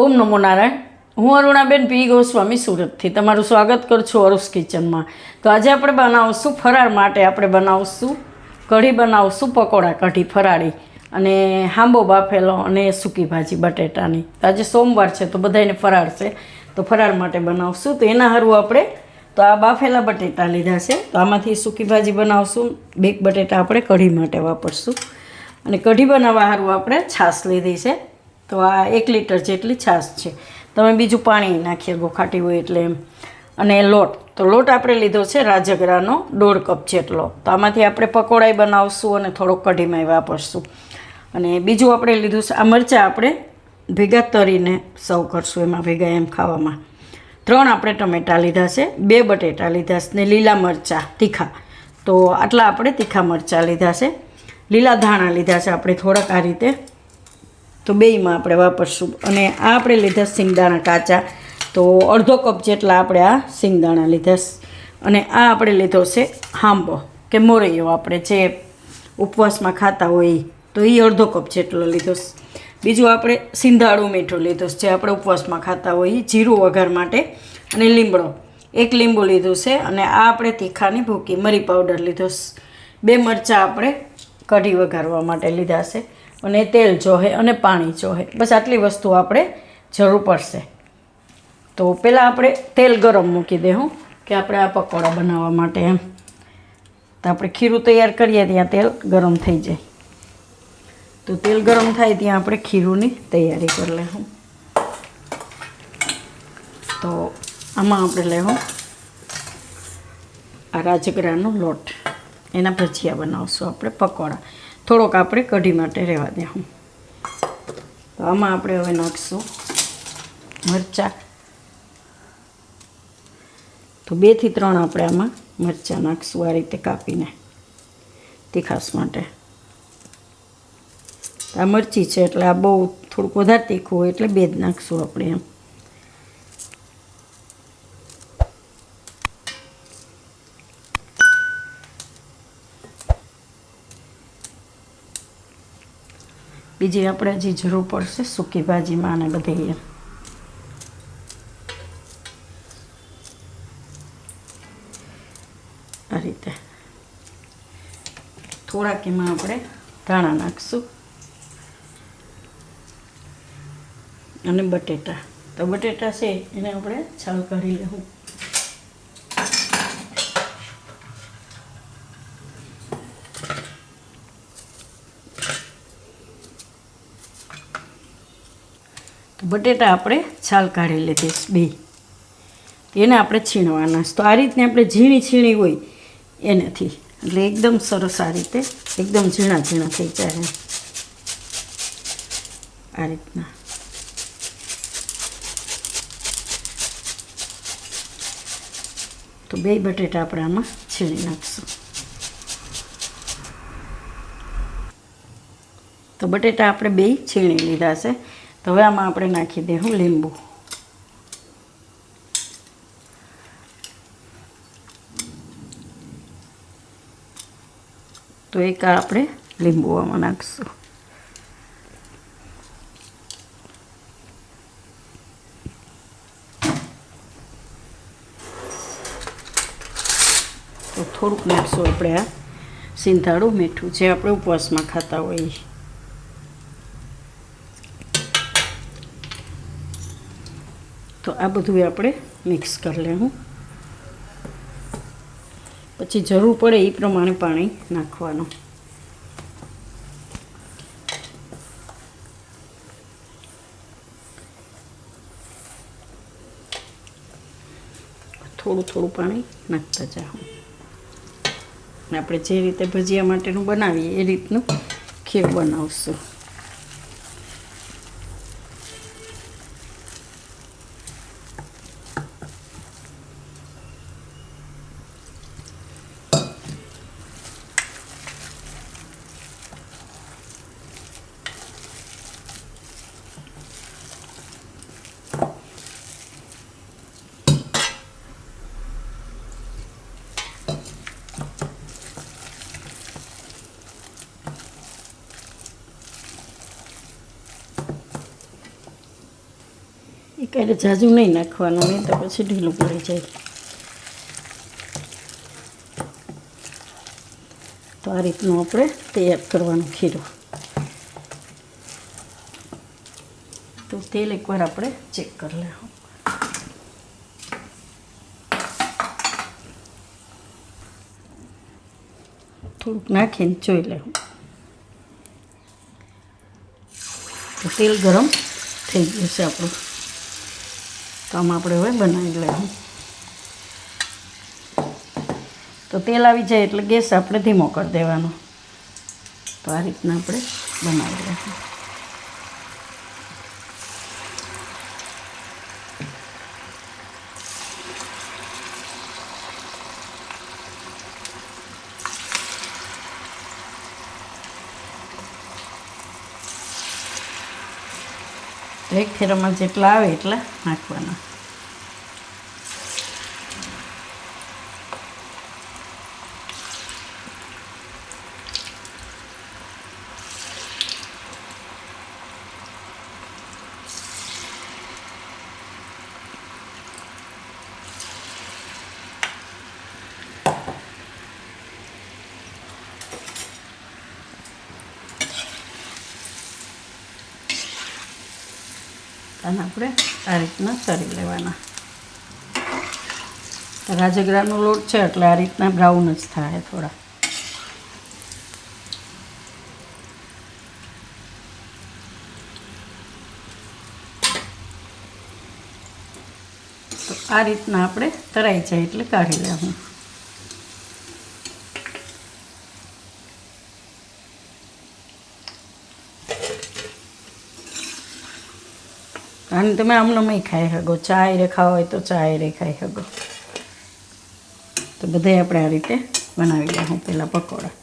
ઓમ નમો નારાયણ. હું અરુણાબેન પી. ગોસ્વામી સુરતથી તમારું સ્વાગત કરું છું અરુસ કિચનમાં. તો આજે આપણે બનાવશું ફરાળ માટે આપણે બનાવશું કઢી બનાવશું પકોડા, કઢી, ફરાળી અને હાંબો બાફેલો અને સૂકી ભાજી બટેટાની. તો આજે સોમવાર છે તો બધાને ફરાળ છે. તો ફરાળ માટે બનાવશું. તો એના હારું આપણે તો આ બાફેલા બટેટા લીધા છે. તો આમાંથી સૂકી ભાજી બનાવશું. બેક બટેટા આપણે કઢી માટે વાપરશું. અને કઢી બનાવવા સારું આપણે છાશ લીધી છે. તો આ એક લીટર જેટલી છાશ છે. તમે બીજું પાણી નાખીએ ગોખાટી હોય એટલે એમ. અને લોટ. તો લોટ આપણે લીધો છે રાજગરાનો દોઢ કપ જેટલો. તો આમાંથી આપણે પકોડાઈ બનાવશું અને થોડોક કઢીમાં વાપરશું. અને બીજું આપણે લીધું છે, આ મરચાં આપણે ભેગા તરીને સર્વ કરશું એમાં ભેગા એમ ખાવામાં. ત્રણ આપણે ટમેટાં લીધા છે, બે બટેટા લીધા છે ને લીલા મરચાં, તીખા. તો આટલા આપણે તીખા મરચાં લીધા છે. લીલા ધાણા લીધા છે આપણે થોડાક આ રીતે. તો બેયમાં આપણે વાપરશું. અને આ આપણે લીધા સિંગદાણા કાચા. તો અડધો કપ જેટલા આપણે આ સિંગદાણા લીધા અને આ આપણે લીધો છે હાંબો, કે મોરૈયો આપણે જે ઉપવાસમાં ખાતા હોય તો એ અડધો કપ જેટલો લીધો બીજું આપણે સિંધાળું મીઠું લીધું જે આપણે ઉપવાસમાં ખાતા હોઈએ જીરું વઘાર માટે અને લીમડો. એક લીંબુ લીધું છે અને આ આપણે તીખાની ભૂકી મરી પાવડર લીધો બે મરચાં આપણે કઢી વઘારવા માટે લીધા છે. અને તેલ જોહે અને પાણી જોહે બસ આટલી વસ્તુ આપણે જરૂર પડશે. તો પહેલાં આપણે તેલ ગરમ મૂકી દઉં કે આપણે આ પકોડા બનાવવા માટે એમ. તો આપણે ખીરું તૈયાર કરીએ ત્યાં તેલ ગરમ થઈ જાય. તો તેલ ગરમ થાય ત્યાં આપણે ખીરુંની તૈયારી કરી લેવું તો આમાં આપણે લેવું આ રાજગરાનો લોટ. એના ભજીયા બનાવશું આપણે પકોડા. થોડોક આપણે કઢી માટે રહેવા દેવું તો આમાં આપણે હવે નાખીશું મરચાં. તો બેથી ત્રણ આપણે આમાં મરચાં નાખીશું આ રીતે કાપીને તીખાસ માટે. આ મરચી છે એટલે આ બહુ થોડુંક વધારે તીખું હોય એટલે બે જ નાખીશું આપણે એમ. બીજી આપણે હજી જરૂર પડશે સૂકી ભાજીમાં અને બધે આ રીતે. થોડાક એમાં આપણે ધાણા નાખશું. અને બટેટા. તો બટેટા છે, એને આપણે છાલ કાઢી લેવું. બટેટા આપણે છાલ કાઢી લીધી બે. એને આપણે છીણવાના તો આ રીતને આપણે ઝીણી છીણી હોય એનાથી. એટલે એકદમ સરસ આ રીતે, એકદમ ઝીણા ઝીણા થઈ જાય આ રીતના. તો બે બટેટા આપણે આમાં છીણી નાખશું. તો બટેટા આપણે બે છીણી લીધા છે. તો હવે આમાં આપણે નાખી દઈશું લીંબુ. તો એક આપણે લીંબુ આમાં નાખીશું. તો થોડુંક નાખશું આપણે આ સિંધાળું મીઠું જે આપણે ઉપવાસમાં ખાતા હોઈએ. આ બધું આપણે મિક્સ કરી લેવું. પછી જરૂર પડે એ પ્રમાણે પાણી નાખવાનું. થોડું થોડું પાણી નાખતા જાઉં આપણે જે રીતે ભજીયા માટેનું બનાવીએ એ રીતનું ખીર બનાવશું. ક્યારે જાજુ નહીં નાખવાનું, નહીં તો પછી ઢીલું પડી જાય. તો આ રીતનું આપણે તૈયાર કરવાનું ખીરું. તો તેલ એકવાર આપણે ચેક કરી લેવું. થોડુંક નાખીને જોઈ લેવું. તો તેલ ગરમ થઈ ગયું છે આપણું. આમાં આપણે હવે બનાવી લેવું તો તેલ આવી જાય એટલે ગેસ આપણે ધીમો કરી દેવાનો. તો આ રીતના આપણે બનાવી લેવું એક ફેરામાં જેટલા આવે એટલા નાખવાના. અને આપણે આ રીતના તરી લેવાના. રાજગરાનો લોટ છે એટલે આ રીતના બ્રાઉન જ થાય થોડા. તો આ રીતના આપણે તરાઈ જાય એટલે કાઢી લેવું. અને તમે આમનામાં ખાઈ શકો. ચાય રે ખાવા હોય તો ચાય રે ખાઈ શકો. તો બધાય આપણે આ રીતે બનાવી લે હું પહેલાં પકોડા.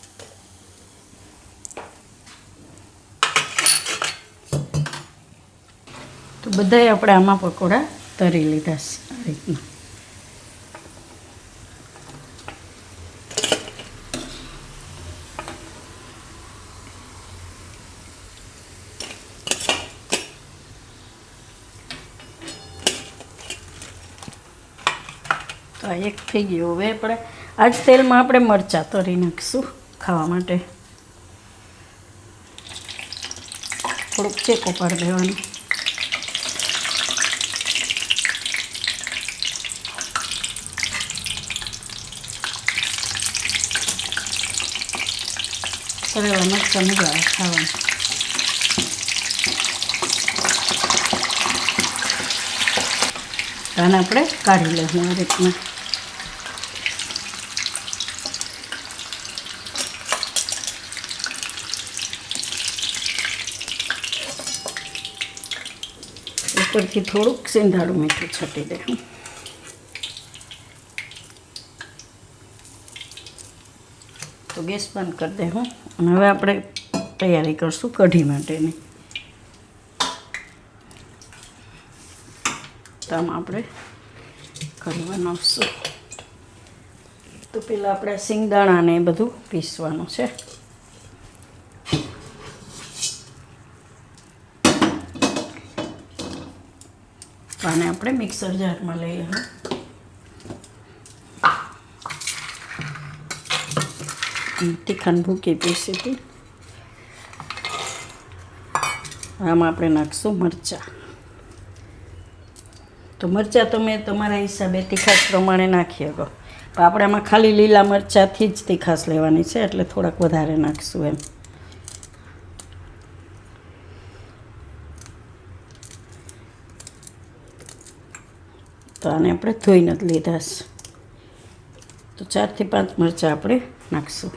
તો બધાય આપણે આમાં પકોડા તરી લીધા છે આ રીતના. તો થઈ ગયું. હવે આપણે આજ તેલમાં આપણે મરચાં તરી નાખીશું ખાવા માટે. થોડુંક ચેકો પાડી દેવાનું. તરેલા મરચાં મજા આવે ખાવાની. તો આપણે કાઢી લઈશું આ રીતના. ઉપરથી થોડુંક સિંધાડું મીઠું છટી દઉં તો ગેસ બંધ કરી દે અને હવે આપણે તૈયારી કરશું કઢી માટેની. તો આપણે કઢી બનાવશું તો પહેલાં આપણે સિંગદાણાને એ બધું પીસવાનું છે. આને આપણે મિક્સર જારમાં લઈ લઈએ તીખાન ભૂકી પીસીથી આમાં આપણે નાખશું મરચાં. તો મરચાં તમે તમારા હિસાબે તીખાશ પ્રમાણે નાખી શકો. પણ આપણે આમાં ખાલી લીલા મરચાંથી જ તીખાશ લેવાની છે, એટલે થોડાક વધારે નાખશું એમ. તો આને આપણે ધોઈને જ લીધા છે. તો ચારથી પાંચ મરચાં આપણે નાખશું.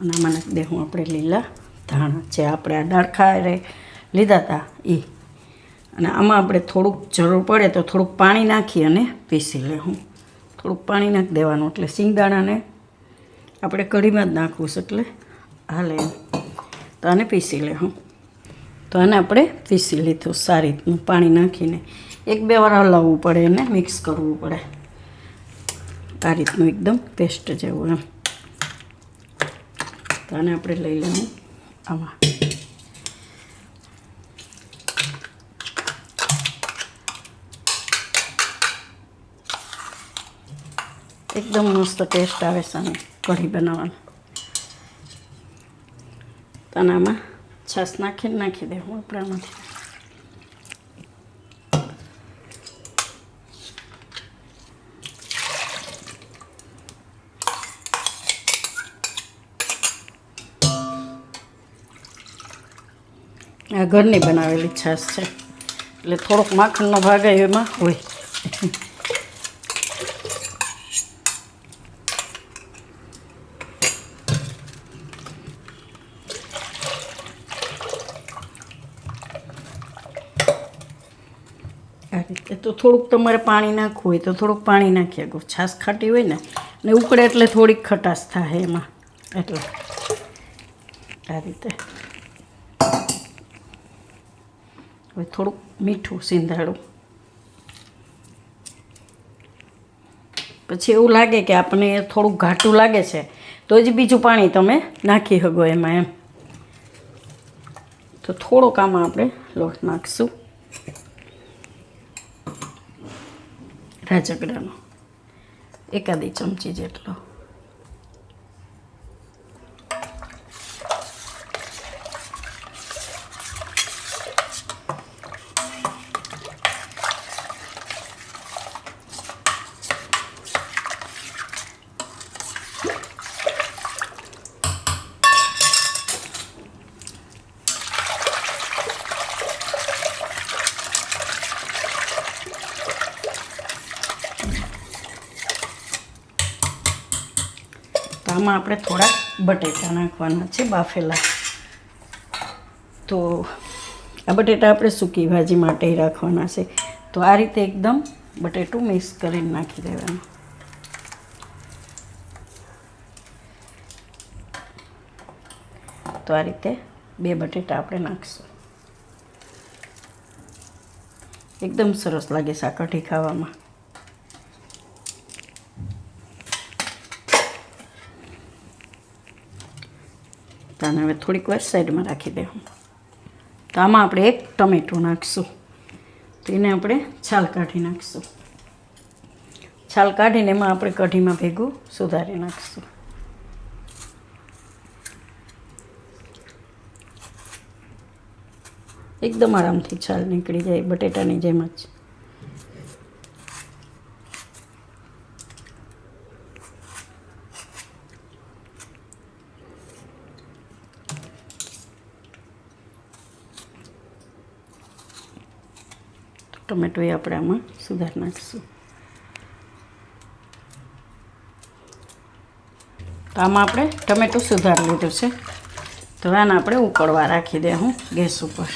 અને આમાં નાખી દઉં આપણે લીલા ધાણા જે આપણે આ ડાળખા લીધા હતા એ અને આમાં આપણે થોડુંક જરૂર પડે તો થોડુંક પાણી નાખી અને પીસી લેવું થોડુંક પાણી નાખી દેવાનું એટલે સિંગદાણાને આપણે કઢીમાં જ નાખવું છે એટલે હાલે તો આને પીસી લેવું તો આને આપણે પીસી લીધું સારી રીતનું પાણી નાખીને. એક બે વાર હલાવવું પડે એને, મિક્સ કરવું પડે. આ રીતનું એકદમ પેસ્ટ જેવું એમ. તો આને આપણે લઈ લેવું. આમાં. એકદમ મસ્ત ટેસ્ટ આવે છે કઢી બનાવવાનો. તનામાં છાશ નાખીને નાખી દેવું આપણામાંથી આ ઘરની બનાવેલી છાશ છે. એટલે થોડોક માખણનો ભાગ એમાં હોય. આ એ તો થોડુંક તમારે પાણી નાખવું હોય તો થોડુંક પાણી નાખી શકો. છાશ ખાટી હોય ને ને ઉકળે એટલે થોડીક ખટાશ થાય એમાં. એટલે. આ રીતે. હવે થોડુંક મીઠું સિંધાડું. પછી એવું લાગે કે આપણને થોડુંક ઘાટું લાગે છે, તો જ બીજું પાણી તમે નાખી શકો એમાં એમ. તો થોડો આમાં આપણે લોટ નાખશું. રાજગરાનો એકાદી ચમચી જેટલો. આમાં આપણે થોડા બટેટા નાખવાના છે, બાફેલા. તો આ બટેટા આપણે સૂકી ભાજી માટે રાખવાના છે. તો આ રીતે એકદમ બટેટું મિક્સ કરીને નાખી દેવાનું. તો આ રીતે બે બટેટા આપણે નાખીશું. એકદમ સરસ લાગે સાકરઠી ખાવામાં. આને હવે થોડીક વાર સાઈડમાં રાખી દેવું. તો આમાં આપણે એક ટમેટું નાખીશું. તેને આપણે છાલ કાઢી નાખીશું. છાલ કાઢીને એમાં આપણે કઢીમાં ભેગું સુધારી નાખીશું. એકદમ આરામથી છાલ નીકળી જાય બટેટાની જેમ જ. ટમેટો એ આપણે આમાં સુધાર નાખીશું. તો આમાં આપણે ટમેટું સુધાર લીધું છે. તો આને આપણે ઉકળવા રાખી દે હું ગેસ ઉપર.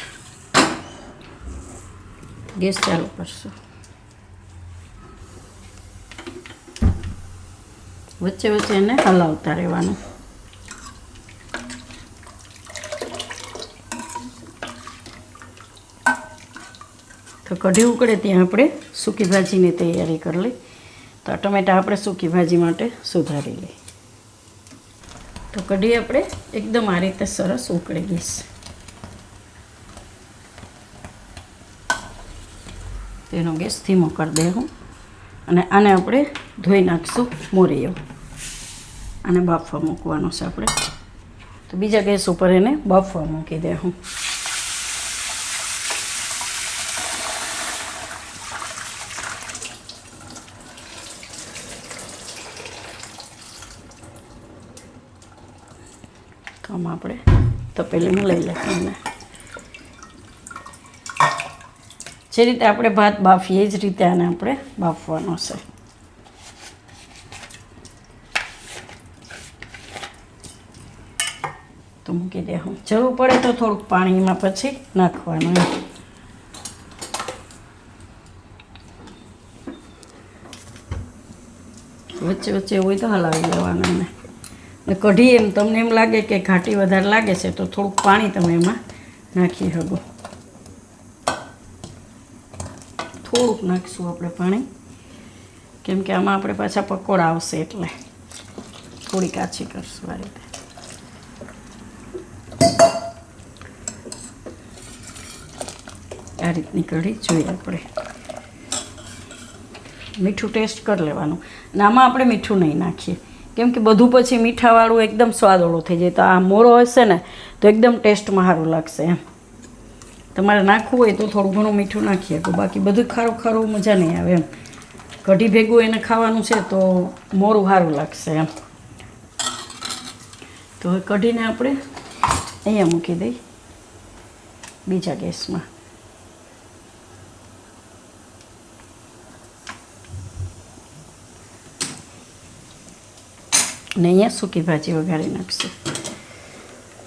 ગેસ ચાલુ કરશું. વચ્ચે વચ્ચે એને હલાવતા રહેવાનું. કઢી ઉકળે ત્યાં આપણે સૂકી ભાજીની તૈયારી કરી લઈ. તો આ ટમેટા આપણે સૂકી ભાજી માટે સુધારી લઈ તો કઢી આપણે એકદમ આ રીતે સરસ ઉકળી ગઈ તેનો ગેસ ધીમો કરી દેવું અને આને આપણે ધોઈ નાખીશું મોરીઓ આને બાફવા મૂકવાનો છે આપણે. તો બીજા ગેસ ઉપર એને બાફવા મૂકી દેવું તો આમાં આપણે તપેલીમાં લઈ લેવાનું જે રીતે આપણે ભાત બાફીએ જ રીતે આને આપણે બાફવાનો છે. તો મૂકી દે હું. જરૂર પડે તો થોડુંક પાણીમાં પછી નાખવાનું. વચ્ચે વચ્ચે હોય તો હલાવી લેવાનું એને કઢી એમ તમને એમ લાગે કે ઘાટી વધારે લાગે છે, તો થોડુંક પાણી તમે એમાં નાખી શકો. થોડુંક નાખીશું આપણે પાણી. કેમ કે આમાં આપણે પાછા પકોડા આવશે એટલે. થોડી કાચી કરશું આ રીતે. આ રીતની કઢી જોઈએ આપણે. મીઠું ટેસ્ટ કરી લેવાનું. અને આમાં આપણે મીઠું નહીં નાખીએ. કેમ કે બધું પછી મીઠાવાળું એકદમ સ્વાદવાળું થઈ જાય. તો આ મોરો હશે ને, તો એકદમ ટેસ્ટમાં સારું લાગશે એમ. તમારે નાખવું હોય તો થોડું ઘણું મીઠું નાખી શકો. બાકી બધું ખારું ખારું મજા નહીં આવે એમ. કઢી ભેગું એને ખાવાનું છે તો મોરું સારું લાગશે એમ. તો કઢીને આપણે અહીંયા મૂકી દઈ. બીજા ગેસમાં. અને અહીંયા સૂકી ભાજી વઘારી નાખશું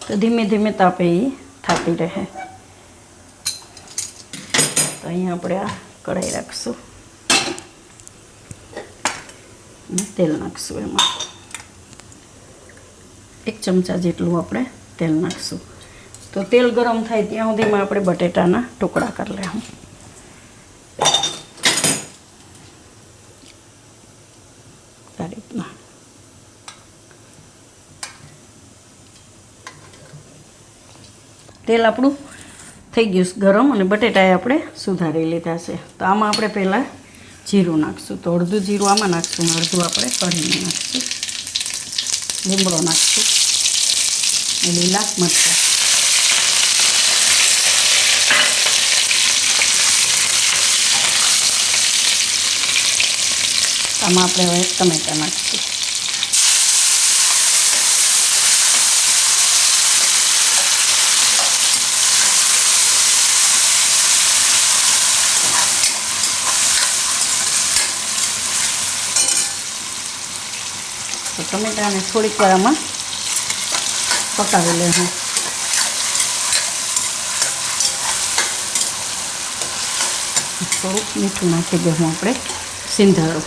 તો ધીમે ધીમે તાપે એ થાતી રહે તો અહીંયા આપણે આ કઢાઈ રાખશું અને તેલ નાખશું એમાં એક ચમચા જેટલું આપણે તેલ નાખશું તો તેલ ગરમ થાય ત્યાં સુધીમાં આપણે બટેટાના ટુકડા કરી લેવું આ રીતના તેલ આપણું થઈ ગયું ગરમ અને બટેટાએ આપણે સુધારી લીધા છે. તો આમાં આપણે પહેલાં જીરું નાખશું. તો અડધું જીરું આમાં નાખશું અને અડધું આપણે કઢીને નાખશું. લીમડો નાખશું. લીલા મરચાં. આમાં આપણે હવે ટમેટા નાખશું. તો ટમેટાને થોડીક વાર આમાં પકાવી લેવું. થોડુંક મીઠું નાખી દેવું આપણે. સિંધાળો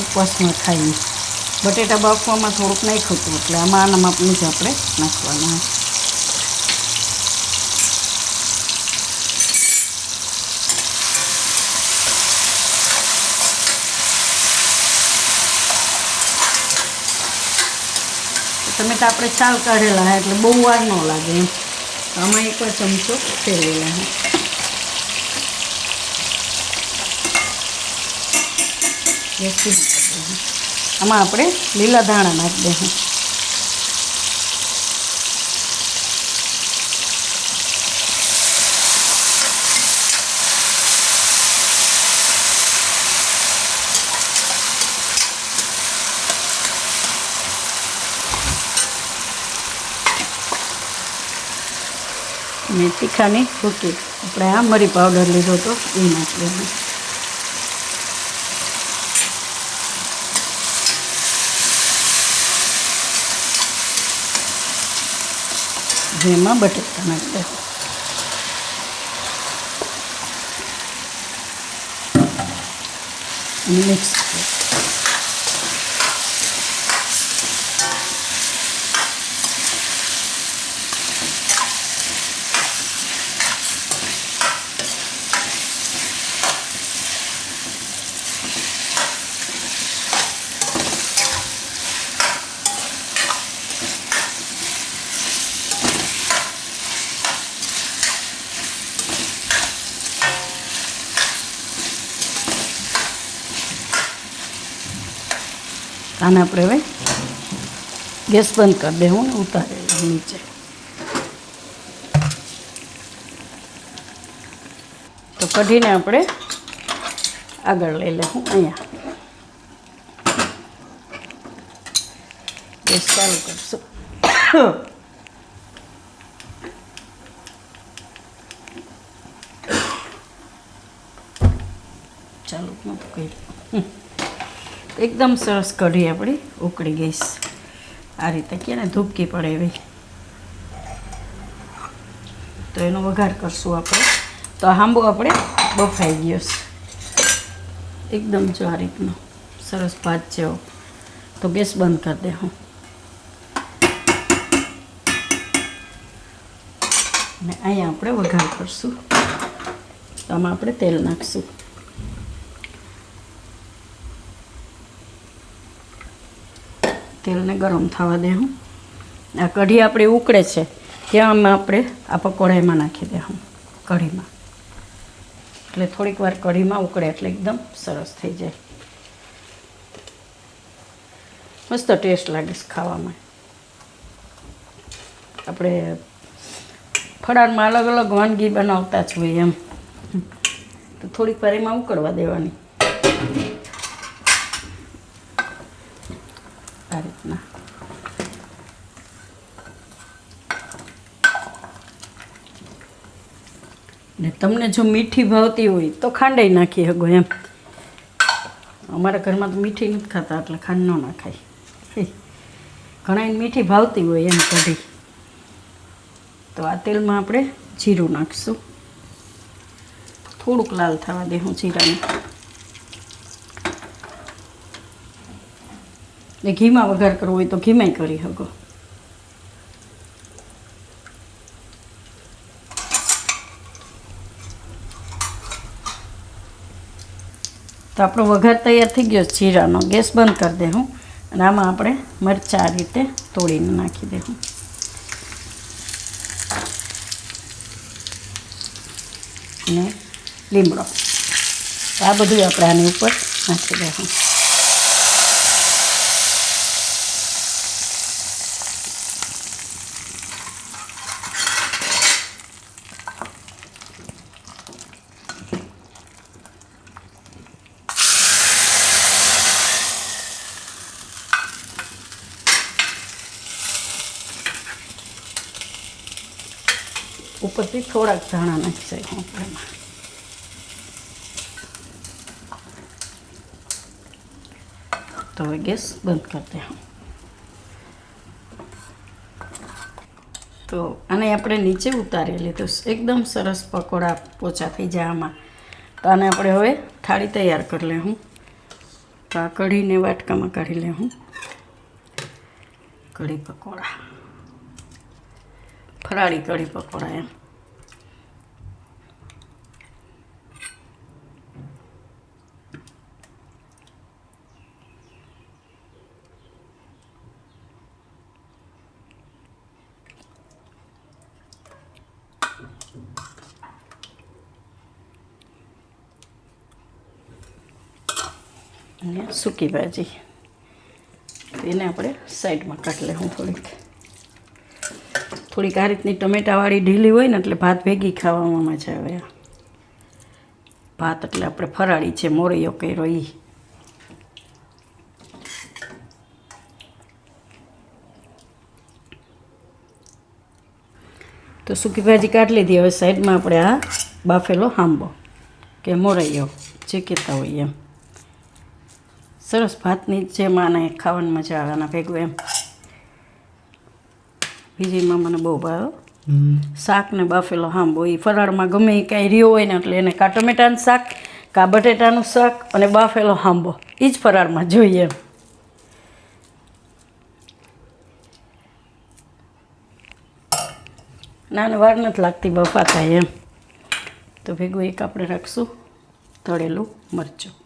ઉપવાસમાં ખાઈએ. બટેટા બાફવામાં થોડુંક નાખ્યું હતું એટલે આમાં આના માપનું જ આપણે નાખવાના. ટમેટા આપણે છાલ કાઢેલા હે, એટલે બહુ વાર ન લાગે એમ. આમાં એક ચમચો ફેરવેલા હે. આમાં આપણે લીલા ધાણા નાખી દઈશું અને તીખાની ભૂકી આપણે આ મરી પાવડર લીધો તો એ નાખી દેવું જેમાં બટેટા નાખી દેવું. અને મિક્સ કરી. આને આપણે હવે ગેસ બંધ કરી દેવું ને ઉતારી નીચે. તો કઢીને આપણે આગળ લઈ લઉં અહીંયા. ગેસ ચાલુ કરશું. ચાલુ નતું કર્યું. એકદમ સરસ કઢી આપણી ઉકળી ગઈ. આ રીતે કે ને ધૂપકી પડે એવી. તો એનો વઘાર કરશું આપણે. તો આ હાંબો આપણે બફાઈ ગયો છે. એકદમ જો આ રીતનો સરસ ભાત જેવો. તો ગેસ બંધ કરી દે હું. અને અહીંયા આપણે વઘાર કરશું. તો આમાં આપણે તેલ નાખશું. તેલને ગરમ થવા દે હું આ કઢી આપણે ઉકળે છે, ત્યાં આપણે આ પકોડા એમાં નાખી દે હું કઢીમાં. એટલે થોડીક વાર કઢીમાં ઉકળે એટલે એકદમ સરસ થઈ જાય. મસ્ત ટેસ્ટ લાગે છે ખાવામાં. આપણે ફળારમાં અલગ અલગ વાનગી બનાવતા જ હોઈએ એમ. તો થોડીક વાર એમાં ઉકળવા દેવાની આ રીતના ને તમને જો મીઠી ભાવતી હોય તો ખાંડાઈ નાખી શકો એમ. અમારા ઘરમાં તો મીઠી નથી ખાતા, એટલે ખાંડ ન નાખાય. ઘણા મીઠી ભાવતી હોય એમ કઢી. તો આ તેલમાં આપણે જીરું નાખીશું. થોડુંક લાલ થવા દે હું જીરાને. ને ઘીમાં વઘાર કરવો હોય તો ઘીમાંય કરી શકો. તો આપણો વઘાર તૈયાર થઈ ગયો જીરાનો. ગેસ બંધ કરી દે અને આમાં આપણે મરચાં આ રીતે તોડીને નાખી દઉં અને લીમડો. આ બધું આપણે આની ઉપર નાખી દઉં ઉપરથી થોડાક ધાણા નાખી શકું. તો હવે ગેસ બંધ કરી દે તો આને આપણે નીચે ઉતારી લીધું એકદમ સરસ પકોડા પોચા થઈ જાય આમાં. તો આને આપણે હવે થાળી તૈયાર કરી લે, હું. તો આ કઢીને વાટકામાં કાઢી લે, હું. કઢી પકોડા. ફરાળી કઢી પકોડા, એમ અને સૂકી ભાજી. એને આપણે સાઈડમાં કાઢી લેવું થોડીક. થોડીક આ રીતની ટમેટાવાળી ઢીલી હોય ને એટલે ભાત ભેગી ખાવામાં મજા આવે. ભાત એટલે આપણે ફરાળી છે, મોરૈયો કર્યો એ તો સૂકી ભાજી કાઢી લીધી. હવે સાઈડમાં આપણે આ બાફેલો હાંબો કે મોરૈયો જે કહેતા હોઈએ એમ. સરસ ભાતની જેમ આને ખાવાની મજા આવે આના ભેગું એમ. બીજીમાં મને બહુ ભાવ્યો શાક ને બાફેલો હાંબો એ ફરાળમાં ગમે એ કાંઈ રહ્યો હોય ને એટલે એને કાં ટમેટાનું શાક કા બટેટાનું શાક અને બાફેલો હાંબો. એ જ ફરાળમાં જોઈએ એમ. નાને વાર નથી લાગતી બફાતા એમ. તો ભેગું એક આપણે રાખશું તળેલું મરચું.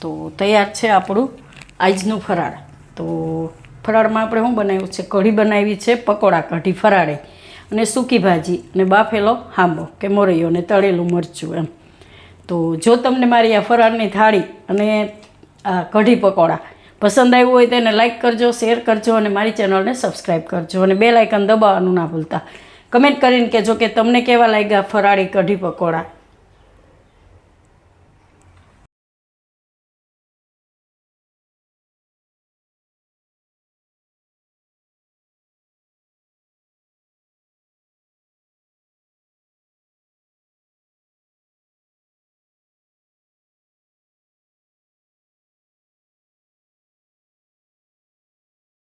તો તૈયાર છે આપણું આજનું ફરાળ. તો ફરાળમાં આપણે શું બનાવ્યું છે? કઢી બનાવી છે, પકોડા કઢી, ફરાળે અને સૂકી ભાજી અને બાફેલો હાંબો કે મોરૈયો અને તળેલું મરચું એમ. તો જો તમને મારી આ ફરાળની થાળી અને આ કઢી પકોડા પસંદ આવ્યું હોય તેને લાઇક કરજો, શેર કરજો અને મારી ચેનલને સબસ્ક્રાઈબ કરજો અને બે લાઇકન દબાવવાનું ના ભૂલતા. કમેન્ટ કરીને કહેજો કે તમને કેવા લાગ્યા ફરાળી કઢી પકોડા?